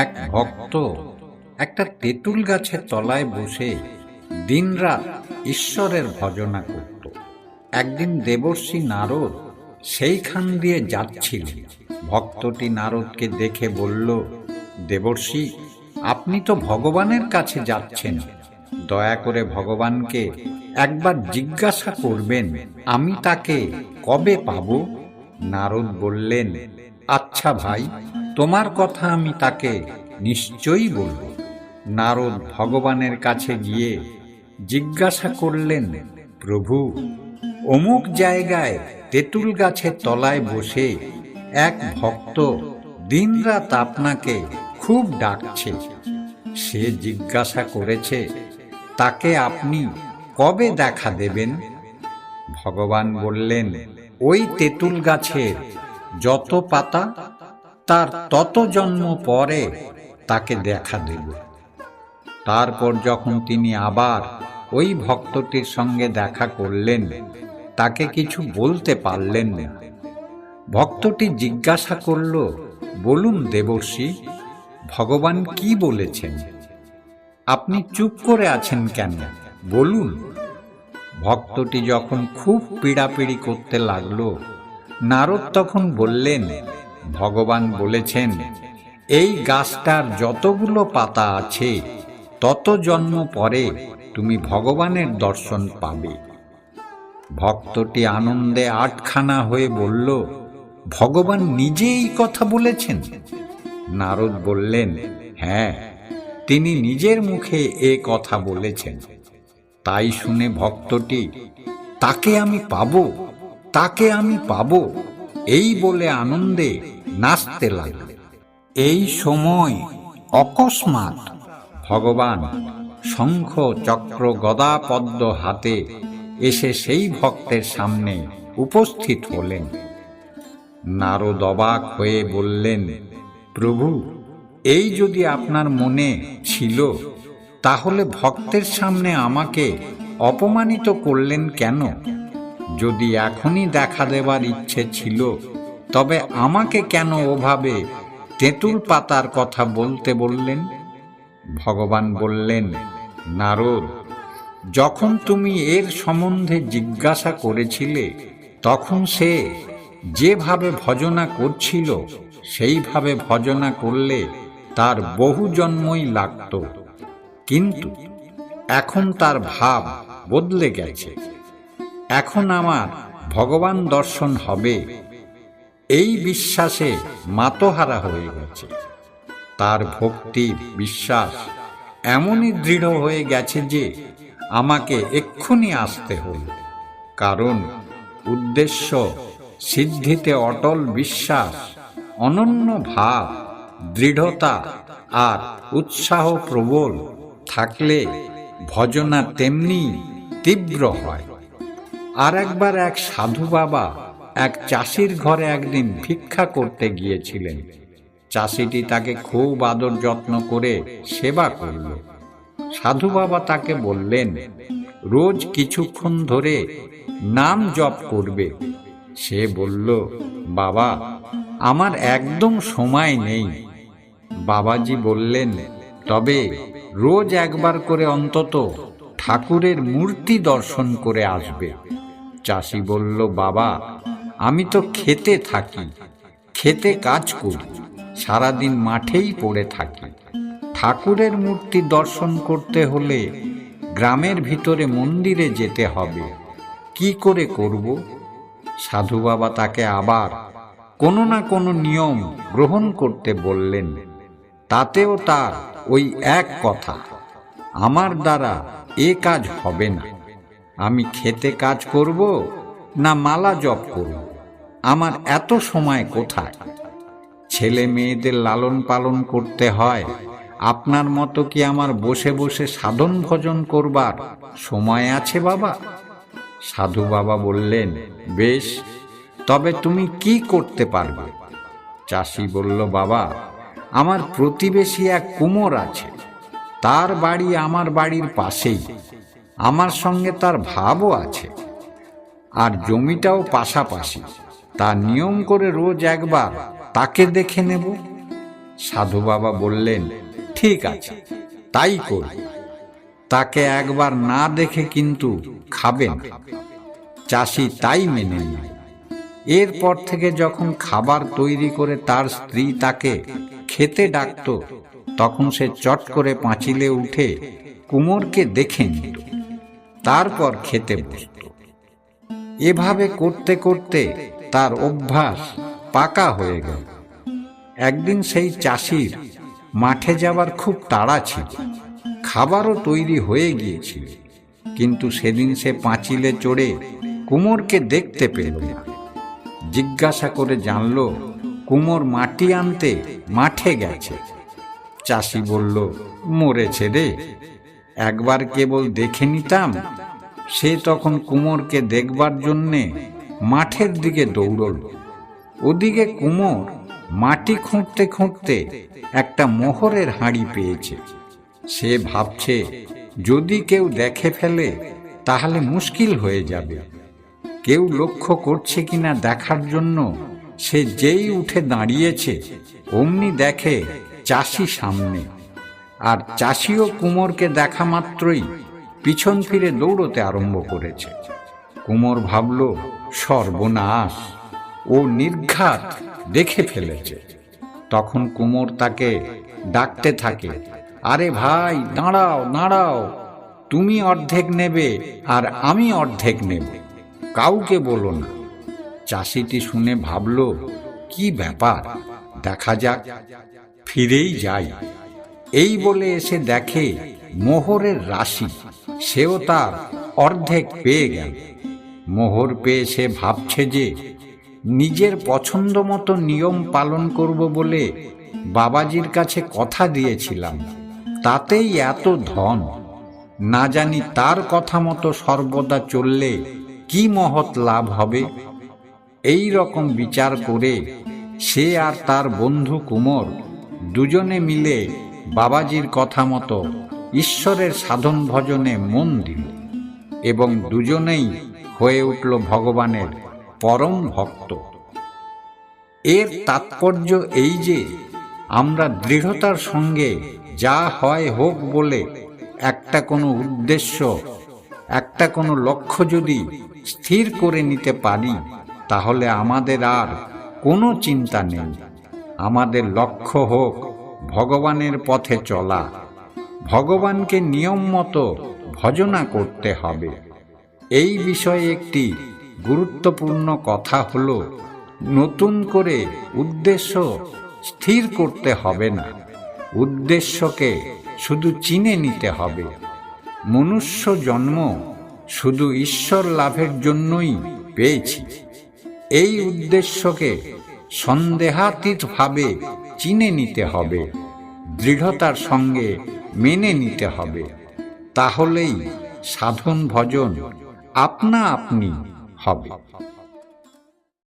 এক ভক্ত একটা তেঁতুল গাছের তলায় বসে দিনরাত ঈশ্বরের ভজনা করত। একদিন দেবর্ষী নারদ সেইখান দিয়ে যাচ্ছিলেন ভক্তটি নারদকে দেখে বলল, দেবর্ষী, আপনি তো ভগবানের কাছে যাচ্ছেন। দয়া করে ভগবানকে একবার জিজ্ঞাসা করবেন, আমি তাকে কবে পাব? নারদ বললেন আচ্ছা ভাই তোমার কথা আমি তাকে নিশ্চয়ই বলব। নারদ ভগবানের কাছে গিয়ে জিজ্ঞাসা করলেন, প্রভু, অমুক জায়গায় তেঁতুল গাছের তলায় বসে এক ভক্ত দিনরাত আপনাকে খুব ডাকছে। সে জিজ্ঞাসা করেছে, তাকে আপনি কবে দেখা দেবেন? ভগবান বললেন, ওই তেঁতুল গাছের যত পাতা তার তত জন্ম পরে তাকে দেখা দেব তারপর যখন তিনি আবার ওই ভক্তটির সঙ্গে দেখা করলেন, তাকে কিছু বলতে পারলেন না। ভক্তটি জিজ্ঞাসা করল, বলুন দেবর্ষী, ভগবান কি বলেছেন? আপনি চুপ করে আছেন কেন? বলুন। ভক্তটি যখন খুব পীড়াপিড়ি করতে লাগল, নারদ তখন বললেন ভগবান বলেছেন, এই গাছটার যতগুলো পাতা আছে, তত জন্ম পরে তুমি ভগবানের দর্শন পাবে। ভক্তটি আনন্দে আটখানা হয়ে বলল, ভগবান নিজেই কথা বলেছেন। নারদ বললেন হ্যাঁ তিনি নিজের মুখে এ কথা বলেছেন। তাই শুনে ভক্তটি, তাকে আমি পাব, তাকে আমি পাব। এই বলে আনন্দে নাচতে লাগল। এই সময় অকস্মাৎ ভগবান শঙ্খ চক্র গদা পদ্ম হাতে এসে সেই ভক্তের সামনে উপস্থিত হলেন। নারদ অবাক হয়ে বললেন, প্রভু, এই যদি আপনার মনে ছিল, তাহলে ভক্তের সামনে আমাকে অপমানিত করলেন কেন? যদি এখনই দেখা দেবার ইচ্ছে ছিল, তবে আমাকে কেন ওভাবে তেঁতুল পাতার কথা বলতে বললেন? ভগবান বললেন, নারদ, যখন তুমি এর সম্বন্ধে জিজ্ঞাসা করেছিলে, তখন সে যেভাবে ভজনা করছিল, সেইভাবে ভজনা করলে তার বহু জন্মই লাগত। কিন্তু এখন তার ভাব বদলে গেছে। এখন আমার ভগবান দর্শন হবে। এই বিশ্বাসে মাতহারা হয়ে গেছে। তার ভক্তি বিশ্বাস এমনই দৃঢ় হয়ে গেছে যে আমাকে এক্ষুনি আসতে হল কারণ উদ্দেশ্য, সিদ্ধিতে অটল বিশ্বাস, অনন্য ভাব, দৃঢ়তা আর উৎসাহ প্রবল থাকলে ভজনা তেমনি তীব্র হয়। আর একবার এক সাধু বাবা এক চাষির ঘরে একদিন ভিক্ষা করতে গিয়েছিলেন। চাষিটি তাকে খুব আদর যত্ন করে সেবা করল। সাধু বাবা তাকে বললেন, রোজ কিছুক্ষণ ধরে নাম জপ করবে। সে বলল, বাবা, আমার একদম সময় নেই। বাবাজি বললেন, তবে রোজ একবার করে অন্তত ঠাকুরের মূর্তি দর্শন করে আসবে। চাষি বলল, বাবা, আমি তো খেতে থাকি, খেতে কাজ করি, সারাদিন মাঠেই পড়ে থাকি। ঠাকুরের মূর্তি দর্শন করতে হলে গ্রামের ভিতরে মন্দিরে যেতে হবে। কি করে করব? সাধু বাবা তাকে আবার কোনো না কোনো নিয়ম গ্রহণ করতে বললেন। তাতেও তার ওই এক কথা, আমার দ্বারা এ কাজ হবে না। আমি খেতে কাজ করব না মালা জপ করব? আমার এত সময় কোথায়? ছেলে মেয়েদের লালন পালন করতে হয়। আপনার মতো কি আমার বসে বসে সাধন ভজন করবার সময় আছে বাবা? সাধু বাবা বললেন, বেশ, তবে তুমি কি করতে পারবে? চাষি বলল, বাবা, আমার প্রতিবেশী এক কুমোর আছে। তার বাড়ি আমার বাড়ির পাশেই। আমার সঙ্গে তার ভাবও আছে। আর জমিটাও পাশাপাশি। তা নিয়ম করে রোজ একবার তাকে দেখে নেব। সাধু বাবা বললেন, ঠিক আছে, তাই করব তাকে একবার না দেখে কিন্তু খাবেন চাষি তাই মেনে নেয়। এরপর থেকে যখন খাবার তৈরি করে তার স্ত্রী তাকে খেতে ডাকত, তখন সে চট করে পাঁচিলে উঠে কুমোরকে দেখে নিত। তারপর খেতে বসত এভাবে করতে করতে তার অভ্যাস পাকা হয়ে গেল। একদিন সেই চাষির মাঠে যাবার খুব তাড়া ছিল। খাবারও তৈরি হয়ে গিয়েছিল, কিন্তু সেদিন সে পাঁচিলে চড়ে কুমোরকে দেখতে পেল না। জিজ্ঞাসা করে জানল, কুমোর মাটি আনতে মাঠে গেছে? চাষি বলল, মরেছে রে। একবার কেবল দেখে নিতাম, সে তখন কুমোরকে দেখবার জন্যে মাঠের দিকে দৌড়ল। ওদিকে কুমোর মাটি খুঁড়তে খুঁড়তে একটা মোহরের হাঁড়ি পেয়েছে। সে ভাবছে, যদি কেউ দেখে ফেলে, তাহলে মুশকিল হয়ে যাবে। কেউ লক্ষ্য করছে কিনা দেখার জন্য সে যেই উঠে দাঁড়িয়েছে, অমনি দেখে চাষি সামনে। আর চাষিও কুমোরকে দেখা মাত্রই পিছন ফিরে দৌড়তে আরম্ভ করেছে। কুমোর ভাবল, সর্বনাশ, ও নির্ঘাত দেখে ফেলেছে। তখন কুমোর তাকে ডাকতে থাকে, আরে ভাই, দাঁড়াও দাঁড়াও, তুমি অর্ধেক নেবে আর আমি অর্ধেক নেব, কাউকে বলো না। চাষিটি শুনে ভাবল, কি ব্যাপার? দেখা যাক, ফিরেই যাই। এই বলে এসে দেখে মোহরের রাশি, সেও তার অর্ধেক পেয়ে গেল। মোহর পেয়ে সে ভাবছে যে নিজের পছন্দ মতো নিয়ম পালন করব বলে বাবাজির কাছে কথা দিয়েছিলাম। তাতেই এত ধন। না জানি তার কথা মতো সর্বদা চললে কি মহৎ লাভ হবে। এই রকম বিচার করে সে আর তার বন্ধু কুমোর দুজনে মিলে বাবাজির কথা মতো ঈশ্বরের সাধন ভজনে মন দিল এবং দুজনেই হয়ে উঠল ভগবানের পরম ভক্ত। এর তাৎপর্য এই যে, আমরা দৃঢ়তার সঙ্গে যা হয় হোক বলে একটা কোনো উদ্দেশ্য, একটা কোনো লক্ষ্য যদি স্থির করে নিতে পারি, তাহলে আমাদের আর কোনো চিন্তা নেই। আমাদের লক্ষ্য হোক ভগবানের পথে চলা। ভগবানকে নিয়ম মতো ভজনা করতে হবে। এই বিষয়ে একটি গুরুত্বপূর্ণ কথা হল, নতুন করে উদ্দেশ্য স্থির করতে হবে না। উদ্দেশ্যকে শুধু চিনে নিতে হবে। মনুষ্য জন্ম শুধু ঈশ্বর লাভের জন্যই পেয়েছি। এই উদ্দেশ্যকে সন্দেহাতীতভাবে চিনে নিতে হবে। দৃঢ়তার সঙ্গে মেনে নিতে হবে। তাহলেই সাধন ভজন আপনা আপনি হবে।